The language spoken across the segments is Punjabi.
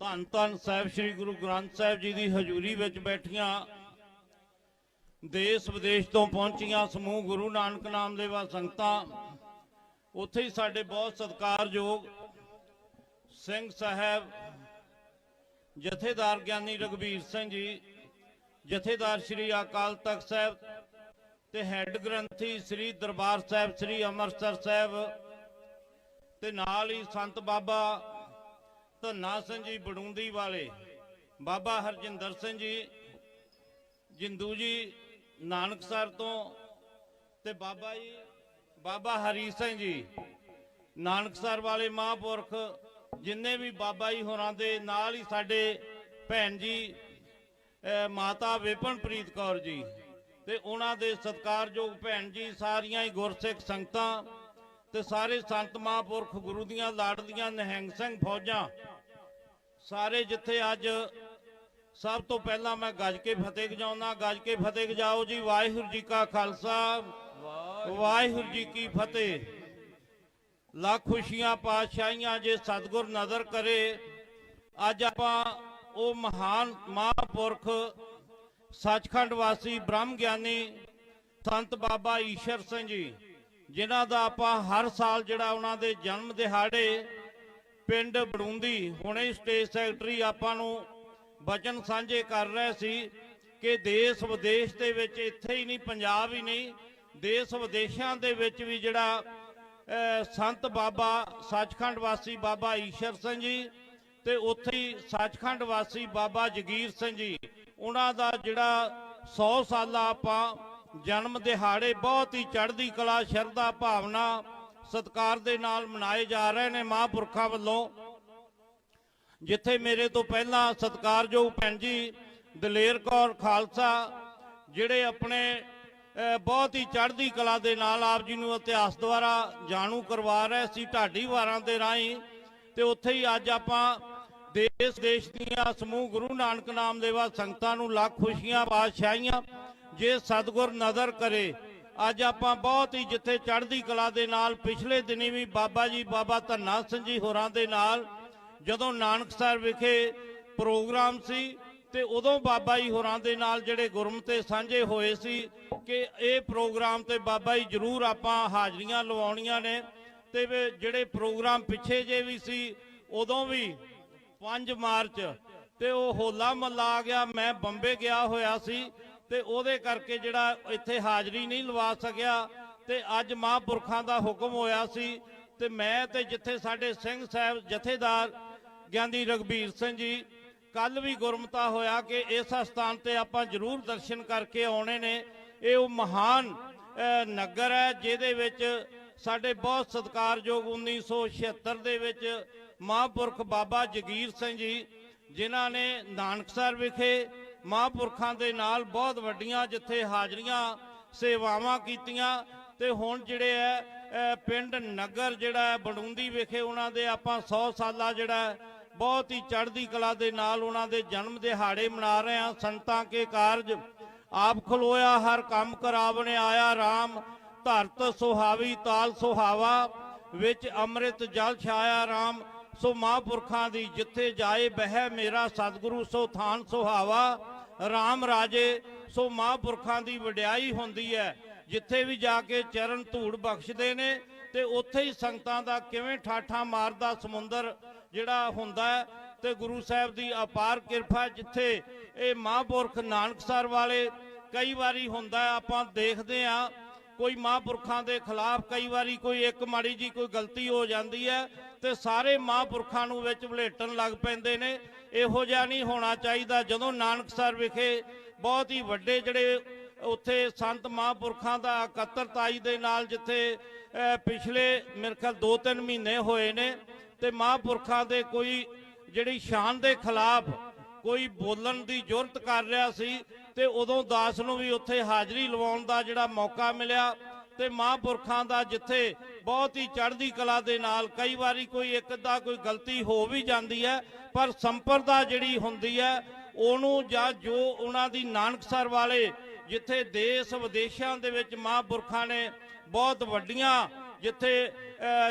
ਧੰਨ ਧੰਨ ਸਾਹਿਬ, ਸ੍ਰੀ ਗੁਰੂ ਗ੍ਰੰਥ ਸਾਹਿਬ ਜੀ ਦੀ ਹਜ਼ੂਰੀ ਵਿੱਚ ਬੈਠੀਆਂ, ਦੇਸ਼ ਵਿਦੇਸ਼ ਤੋਂ ਪਹੁੰਚੀਆਂ ਸਮੂਹ ਗੁਰੂ ਨਾਨਕ ਨਾਮ ਦੇਵਾ ਸੰਗਤਾਂ, ਉੱਥੇ ਹੀ ਸਾਡੇ ਬਹੁਤ ਸਤਿਕਾਰਯੋਗ ਸਿੰਘ ਸਾਹਿਬ, ਜਥੇਦਾਰ ਗਿਆਨੀ ਰਗਵੀਰ ਸਿੰਘ ਜੀ, ਜਥੇਦਾਰ ਸ੍ਰੀ ਅਕਾਲ ਤਖਤ ਸਾਹਿਬ ਤੇ ਹੈੱਡ ਗ੍ਰੰਥੀ ਸ੍ਰੀ ਦਰਬਾਰ ਸਾਹਿਬ, ਸ੍ਰੀ ਅੰਮ੍ਰਿਤਸਰ ਸਾਹਿਬ ਤੇ ਨਾਲ ਹੀ ਸੰਤ ਬਾਬਾ ਧੰਨਾ ਸਿੰਘ ਜੀ ਬੜੂੰਦੀ ਵਾਲੇ, ਬਾਬਾ ਹਰਜਿੰਦਰ ਸਿੰਘ ਜੀ, ਜਿੰਦੂ ਜੀ ਨਾਨਕਸਰ ਤੋਂ ਤੇ ਬਾਬਾ ਜੀ, ਬਾਬਾ ਹਰੀ ਸਿੰਘ ਜੀ ਨਾਨਕਸਰ ਵਾਲੇ ਮਹਾਂਪੁਰਖ, ਜਿੰਨੇ ਵੀ ਬਾਬਾ ਜੀ ਹੋਰਾਂ ਦੇ ਨਾਲ ਹੀ ਸਾਡੇ ਭੈਣ ਜੀ ਮਾਤਾ ਵਿਪਨਪ੍ਰੀਤ ਕੌਰ ਜੀ ਤੇ ਉਹਨਾਂ ਦੇ ਸਤਿਕਾਰਯੋਗ ਭੈਣ ਜੀ ਸਾਰੀਆਂ ਹੀ ਗੁਰਸਿੱਖ ਸੰਗਤਾਂ ਤੇ ਸਾਰੇ ਸੰਤ ਮਹਾਂਪੁਰਖ ਗੁਰੂ ਦੀਆਂ ਲਾਡਲੀਆਂ ਨਿਹੰਗ ਸਿੰਘ ਫੌਜਾਂ ਸਾਰੇ ਜਿੱਥੇ ਅੱਜ ਸਭ ਤੋਂ ਪਹਿਲਾਂ ਮੈਂ ਗੱਜ ਕੇ ਫਤਿਹ ਗਜਾਉਣਾ, ਗੱਜ ਕੇ ਫਤਿਹ ਗਜਾਓ ਜੀ। ਵਾਹਿਗੁਰੂ ਜੀ ਕਾ ਖਾਲਸਾ। ਵਾਹਿਗੁਰੂ ਜੀ ਕੀ ਫਤਿਹ। ਲੱਖ ਖੁਸ਼ੀਆਂ, ਪਾਤਸ਼ਾਹੀਆਂ ਜੇ ਸਤਿਗੁਰ ਨਜ਼ਰ ਕਰੇ, ਅੱਜ ਆਪਾਂ ਉਹ ਮਹਾਨ ਮਹਾਂਪੁਰਖ, ਸੱਚਖੰਡ ਵਾਸੀ ਬ੍ਰਹਮ ਗਿਆਨੀ ਸੰਤ ਬਾਬਾ ਈਸ਼ਰ ਸਿੰਘ ਜੀ, ਜਿਨ੍ਹਾਂ ਦਾ ਆਪਾਂ ਹਰ ਸਾਲ ਜਿਹੜਾ ਉਹਨਾਂ ਦੇ ਜਨਮ ਦਿਹਾੜੇ ਪਿੰਡ ਬੜੂੰਦੀ ਹੁਣੇ ਸਟੇਜ ਸੈਕਟਰੀ ਆਪਾਂ ਨੂੰ ਵਚਨ ਸਾਂਝੇ ਕਰ ਰਹੇ ਸੀ ਕਿ ਦੇਸ਼ ਵਿਦੇਸ਼ ਦੇ ਵਿੱਚ ਇੱਥੇ ਹੀ ਨਹੀਂ, ਪੰਜਾਬ ਹੀ ਨਹੀਂ, ਦੇਸ਼ ਵਿਦੇਸ਼ਾਂ ਦੇ ਵਿੱਚ ਵੀ ਜਿਹੜਾ ਸੰਤ ਬਾਬਾ ਸੱਚਖੰਡ ਵਾਸੀ ਬਾਬਾ ਈਸ਼ਰ ਸਿੰਘ ਜੀ ਤੇ ਉੱਥੇ ਹੀ ਸੱਚਖੰਡ ਵਾਸੀ ਬਾਬਾ ਜਗੀਰ ਸਿੰਘ ਜੀ, ਉਹਨਾਂ ਦਾ ਜਿਹੜਾ 100 ਸਾਲਾ ਆਪਾਂ ਜਨਮ ਦਿਹਾੜੇ ਬਹੁਤ ਹੀ ਚੜ੍ਹਦੀ ਕਲਾ, ਸ਼ਰਧਾ, ਭਾਵਨਾ ਸਤਕਾਰ ਦੇ ਨਾਲ ਮਨਾਏ ਜਾ ਰਹੇ ਨੇ ਮਹਾਂਪੁਰਖਾਂ ਵੱਲੋਂ। ਜਿੱਥੇ ਮੇਰੇ ਤੋਂ ਪਹਿਲਾਂ ਸਤਿਕਾਰਯੋਗ ਭੈਣ ਜੀ ਦਲੇਰ ਕੌਰ ਖਾਲਸਾ, ਜਿਹੜੇ ਆਪਣੇ ਬਹੁਤ ਹੀ ਚੜ੍ਹਦੀ ਕਲਾ ਦੇ ਨਾਲ ਆਪ ਜੀ ਨੂੰ ਇਤਿਹਾਸ ਦੁਆਰਾ ਜਾਣੂ ਕਰਵਾ ਰਹੇ ਸੀ ਢਾਡੀ ਵਾਰਾਂ ਦੇ ਰਾਹੀਂ, ਤੇ ਉੱਥੇ ਹੀ ਅੱਜ ਆਪਾਂ ਦੇਸ਼ ਦੇਸ਼ ਦੀਆਂ ਸਮੂਹ ਗੁਰੂ ਨਾਨਕ ਨਾਮ ਦੇਵਾ ਸੰਗਤਾਂ ਨੂੰ ਲੱਖ ਖੁਸ਼ੀਆਂ, ਬਾਦਸ਼ਾਹੀਆਂ, ਜੇ ਸਤਿਗੁਰ ਨਜ਼ਰ ਕਰੇ। ਅੱਜ ਆਪਾਂ ਬਹੁਤ ਹੀ ਜਿੱਥੇ ਚੜ੍ਹਦੀ ਕਲਾ ਦੇ ਨਾਲ ਪਿਛਲੇ ਦਿਨੀ ਵੀ ਬਾਬਾ ਜੀ, ਬਾਬਾ ਧੰਨਾ ਸਿੰਘ ਜੀ ਹੋਰਾਂ ਦੇ ਨਾਲ ਜਦੋਂ ਨਾਨਕਸਰ ਵਿਖੇ ਪ੍ਰੋਗਰਾਮ ਸੀ ਤੇ ਉਦੋਂ ਬਾਬਾ ਜੀ ਹੋਰਾਂ ਦੇ ਨਾਲ ਜਿਹੜੇ ਗੁਰਮਤੇ ਸਾਂਝੇ ਹੋਏ ਸੀ ਕਿ ਇਹ ਪ੍ਰੋਗਰਾਮ ਤੇ ਬਾਬਾ ਜੀ ਜਰੂਰ ਆਪਾਂ ਹਾਜ਼ਰੀਆਂ ਲਵਾਉਣੀਆਂ ਨੇ ਤੇ ਜਿਹੜੇ ਪ੍ਰੋਗਰਾਮ ਪਿੱਛੇ ਜੇ ਵੀ ਸੀ, ਉਦੋਂ ਵੀ 5 ਮਾਰਚ ਤੇ ਉਹ ਹੋਲਾ ਮਹੱਲਾ ਆ ਗਿਆ, ਮੈਂ ਬੰਬੇ ਗਿਆ ਹੋਇਆ ਸੀ ਤੇ ਉਹਦੇ ਕਰਕੇ ਜਿਹੜਾ ਇੱਥੇ ਹਾਜ਼ਰੀ ਨਹੀਂ ਲਵਾ ਸਕਿਆ ਤੇ ਅੱਜ ਮਹਾਂਪੁਰਖਾਂ ਦਾ ਹੁਕਮ ਹੋਇਆ ਸੀ ਤੇ ਮੈਂ ਤੇ ਜਿੱਥੇ ਸਾਡੇ ਸਿੰਘ ਸਾਹਿਬ ਜਥੇਦਾਰ ਗਿਆਨੀ ਰਗਵੀਰ ਸਿੰਘ ਜੀ ਕੱਲ ਵੀ ਗੁਰਮਤਾ ਹੋਇਆ ਕਿ ਇਸ ਸਥਾਨ ਤੇ ਆਪਾਂ ਜ਼ਰੂਰ ਦਰਸ਼ਨ ਕਰਕੇ ਆਉਣੇ ਨੇ। ਇਹ ਉਹ ਮਹਾਨ ਨਗਰ ਹੈ ਜਿਹਦੇ ਵਿੱਚ ਸਾਡੇ ਬਹੁਤ ਸਤਿਕਾਰਯੋਗ 1976 ਦੇ ਵਿੱਚ ਮਹਾਂਪੁਰਖ ਬਾਬਾ ਜਗੀਰ ਸਿੰਘ ਜੀ, ਜਿਨ੍ਹਾਂ ਨੇ ਨਾਨਕਸਰ ਵਿਖੇ ਮਹਾਂਪੁਰਖਾਂ ਦੇ ਨਾਲ ਬਹੁਤ ਵੱਡੀਆਂ ਜਿੱਥੇ ਹਾਜ਼ਰੀਆਂ, ਸੇਵਾਵਾਂ ਕੀਤੀਆਂ ਤੇ ਹੁਣ ਜਿਹੜੇ ਹੈ ਪਿੰਡ ਨਗਰ ਜਿਹੜਾ ਹੈ ਬੜੂੰਦੀ ਵਿਖੇ ਉਹਨਾਂ ਦੇ ਆਪਾਂ 100 ਸਾਲਾ ਜਿਹੜਾ ਬਹੁਤ ਹੀ ਚੜ੍ਹਦੀ ਕਲਾ ਦੇ ਨਾਲ ਉਹਨਾਂ ਦੇ ਜਨਮ ਦਿਹਾੜੇ ਮਨਾ ਰਹੇ ਹਾਂ। ਸੰਤਾਂ ਕੇ ਕਾਰਜ ਆਪ ਖਲੋਇਆ, ਹਰ ਕੰਮ ਕਰਾਵਣੇ ਆਇਆ RAM ਧਰਤ ਸੁਹਾਵੀ ਤਾਲ ਸੁਹਾਵਾ, ਵਿੱਚ ਅੰਮ੍ਰਿਤ ਜਲ ਛਾਇਆ RAM ਸੋ ਮਹਾਂਪੁਰਖਾਂ ਦੀ ਜਿੱਥੇ ਜਾਏ ਬਹਿ ਮੇਰਾ ਸਤਿਗੁਰੂ, ਸੋ ਥਾਨ ਸੁਹਾਵਾ RAM ਰਾਜੇ। ਸੋ ਮਹਾਂਪੁਰਖਾਂ ਦੀ ਵਡਿਆਈ ਹੁੰਦੀ ਹੈ, ਜਿੱਥੇ ਵੀ ਜਾ ਕੇ ਚਰਨ ਧੂੜ ਬਖਸ਼ਦੇ ਨੇ ਤੇ ਉੱਥੇ ਹੀ ਸੰਗਤਾਂ ਦਾ ਕਿਵੇਂ ਠਾਠਾ ਮਾਰਦਾ ਸਮੁੰਦਰ ਜਿਹੜਾ ਹੁੰਦਾ ਹੈ ਤੇ ਗੁਰੂ ਸਾਹਿਬ ਦੀ ਅਪਾਰ ਕਿਰਪਾ ਜਿੱਥੇ ਇਹ ਮਹਾਂਪੁਰਖ ਨਾਨਕਸਰ ਵਾਲੇ ਕਈ ਵਾਰੀ ਹੁੰਦਾ ਆਪਾਂ ਦੇਖਦੇ ਆ ਕੋਈ ਮਹਾਂਪੁਰਖਾਂ ਦੇ ਖਿਲਾਫ ਕਈ ਵਾਰੀ ਕੋਈ ਇੱਕ ਮਾੜੀ ਜੀ ਕੋਈ ਗਲਤੀ ਹੋ ਜਾਂਦੀ ਹੈ ਤੇ ਸਾਰੇ ਮਹਾਂਪੁਰਖਾਂ ਨੂੰ ਵਿੱਚ ਵਲੇਟਣ ਲੱਗ ਪੈਂਦੇ ਨੇ। ਇਹੋ ਜਿਹਾ ਨਹੀਂ ਹੋਣਾ ਚਾਹੀਦਾ। ਜਦੋਂ ਨਾਨਕਸਰ ਵਿਖੇ ਬਹੁਤ ਹੀ ਵੱਡੇ ਜਿਹੜੇ ਉੱਥੇ ਸੰਤ ਮਹਾਂਪੁਰਖਾਂ ਦਾ ਇਕੱਤਰਤਾਈ ਦੇ ਨਾਲ ਜਿੱਥੇ ਪਿਛਲੇ ਮੇਰੇ ਖਿਆਲ 2-3 ਮਹੀਨੇ ਹੋਏ ਨੇ ਤੇ ਮਹਾਂਪੁਰਖਾਂ ਦੇ ਕੋਈ ਜਿਹੜੀ ਸ਼ਾਨ ਦੇ ਖਿਲਾਫ ਕੋਈ ਬੋਲਣ ਦੀ ਜੁਰਤ ਕਰ ਰਿਹਾ ਸੀ ਤੇ ਉਦੋਂ ਦਾਸ ਨੂੰ ਵੀ ਉੱਥੇ ਹਾਜ਼ਰੀ ਲਵਾਉਣ ਦਾ ਜਿਹੜਾ ਮੌਕਾ ਮਿਲਿਆ। ਤੇ ਮਹਾਂਪੁਰਖਾਂ ਦਾ ਜਿੱਥੇ ਬਹੁਤ ਹੀ ਚੜ੍ਹਦੀ ਕਲਾ ਦੇ ਨਾਲ ਕਈ ਵਾਰੀ ਕੋਈ ਇੱਕ ਅੱਧਾ ਕੋਈ ਗਲਤੀ ਹੋ ਵੀ ਜਾਂਦੀ ਹੈ, ਪਰ ਸੰਪਰਦਾ ਜਿਹੜੀ ਹੁੰਦੀ ਹੈ, ਉਹਨੂੰ ਜਾਂ ਜੋ ਉਹਨਾਂ ਦੀ ਨਾਨਕਸਰ ਵਾਲੇ ਜਿੱਥੇ ਦੇਸ਼ ਵਿਦੇਸ਼ਾਂ ਦੇ ਵਿੱਚ ਮਹਾਂਪੁਰਖਾਂ ਨੇ ਬਹੁਤ ਵੱਡੀਆਂ ਜਿੱਥੇ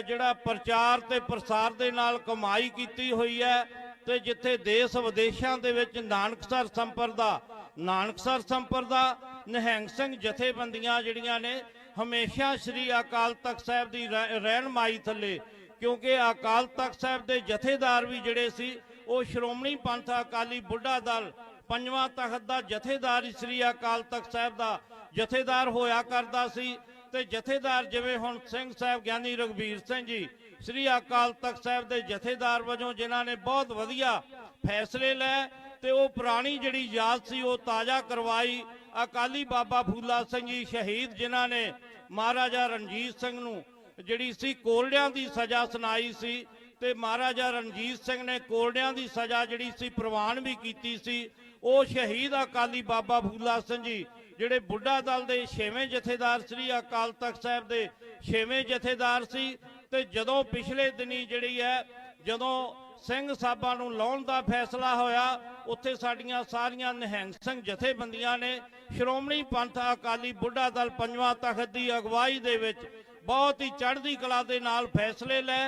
ਜਿਹੜਾ ਪ੍ਰਚਾਰ ਤੇ ਪ੍ਰਸਾਰ ਦੇ ਨਾਲ ਕਮਾਈ ਕੀਤੀ ਹੋਈ ਹੈ ਤੇ ਜਿੱਥੇ ਦੇਸ਼ ਵਿਦੇਸ਼ਾਂ ਦੇ ਵਿੱਚ ਨਾਨਕਸਰ ਸੰਪਰਦਾ ਨਾਨਕਸਰ ਸੰਪਰਦਾ, ਨਿਹੰਗ ਸਿੰਘ ਜਥੇਬੰਦੀਆਂ ਜਿਹੜੀਆਂ ਨੇ ਹਮੇਸ਼ਾ ਸ੍ਰੀ ਅਕਾਲ ਤਖਤ ਸਾਹਿਬ ਦੀ ਰਹਿ- ਰਹਿਨਮਾਈ ਥੱਲੇ, ਕਿਉਂਕਿ ਅਕਾਲ ਤਖਤ ਸਾਹਿਬ ਦੇ ਜਥੇਦਾਰ ਵੀ ਜਿਹੜੇ ਸੀ, ਉਹ ਸ਼੍ਰੋਮਣੀ ਪੰਥ ਅਕਾਲੀ ਬੁੱਢਾ ਦਲ, ਪੰਜਵਾਂ ਤਖਤ ਦਾ ਜਥੇਦਾਰ ਸ੍ਰੀ ਅਕਾਲ ਤਖਤ ਸਾਹਿਬ ਦਾ ਜਥੇਦਾਰ ਹੋਇਆ ਕਰਦਾ ਸੀ। ਤੇ ਜਥੇਦਾਰ ਜਿਵੇਂ ਹੁਣ ਸਿੰਘ ਸਾਹਿਬ ਗਿਆਨੀ ਰਘਬੀਰ ਸਿੰਘ ਜੀ, ਸ੍ਰੀ ਅਕਾਲ ਤਖਤ ਸਾਹਿਬ ਦੇ ਜਥੇਦਾਰ ਵਜੋਂ ਜਿਨ੍ਹਾਂ ਨੇ ਬਹੁਤ ਵਧੀਆ ਫੈਸਲੇ ਲਏ, ਤੇ ਉਹ ਪੁਰਾਣੀ ਜਿਹੜੀ ਯਾਦ ਸੀ ਉਹ ਤਾਜ਼ਾ ਕਰਵਾਈ। ਅਕਾਲੀ ਬਾਬਾ ਫੂਲਾ ਸਿੰਘ ਜੀ ਸ਼ਹੀਦ ਜਿਨ੍ਹਾਂ ਨੇ ਮਹਾਰਾਜਾ ਰਣਜੀਤ ਸਿੰਘ ਨੂੰ, ਜਿਹੜੀ ਸੀ ਕੋਲਡਿਆਂ ਦੀ ਸਜ਼ਾ ਸੁਣਾਈ ਸੀ ਤੇ ਮਹਾਰਾਜਾ ਰਣਜੀਤ ਸਿੰਘ ਨੇ ਕੋਲਡਿਆਂ ਦੀ ਸਜ਼ਾ ਜਿਹੜੀ ਸੀ ਪ੍ਰਵਾਨ ਵੀ ਕੀਤੀ ਸੀ। ਉਹ ਸ਼ਹੀਦ ਅਕਾਲੀ ਬਾਬਾ ਫੂਲਾ ਸਿੰਘ ਜੀ, ਜਿਹੜੇ ਬੁੱਢਾ ਦਲ ਦੇ 6ਵੇਂ ਜਥੇਦਾਰ ਸ੍ਰੀ ਅਕਾਲ ਤਖਤ ਸਾਹਿਬ ਦੇ 6ਵੇਂ ਜਥੇਦਾਰ ਸੀ ਤੇ ਜਦੋਂ ਪਿਛਲੇ ਦਿਨੀ ਜਿਹੜੀ ਹੈ, ਜਦੋਂ ਸਿੰਘ ਸਾਹਿਬਾਂ ਨੂੰ ਲਾਉਣ ਦਾ ਫੈਸਲਾ ਹੋਇਆ ਉੱਥੇ ਸਾਡੀਆਂ ਸਾਰੀਆਂ ਨਿਹੰਗ ਸਿੰਘ ਜਥੇਬੰਦੀਆਂ ਨੇ ਸ਼੍ਰੋਮਣੀ ਪੰਥ ਅਕਾਲੀ ਬੁੱਢਾ ਦਲ ਪੰਜਵਾਂ ਤਖਤ ਦੀ ਅਗਵਾਈ ਦੇ ਵਿੱਚ ਬਹੁਤ ਹੀ ਚੜ੍ਹਦੀ ਕਲਾ ਦੇ ਨਾਲ ਫੈਸਲੇ ਲੈ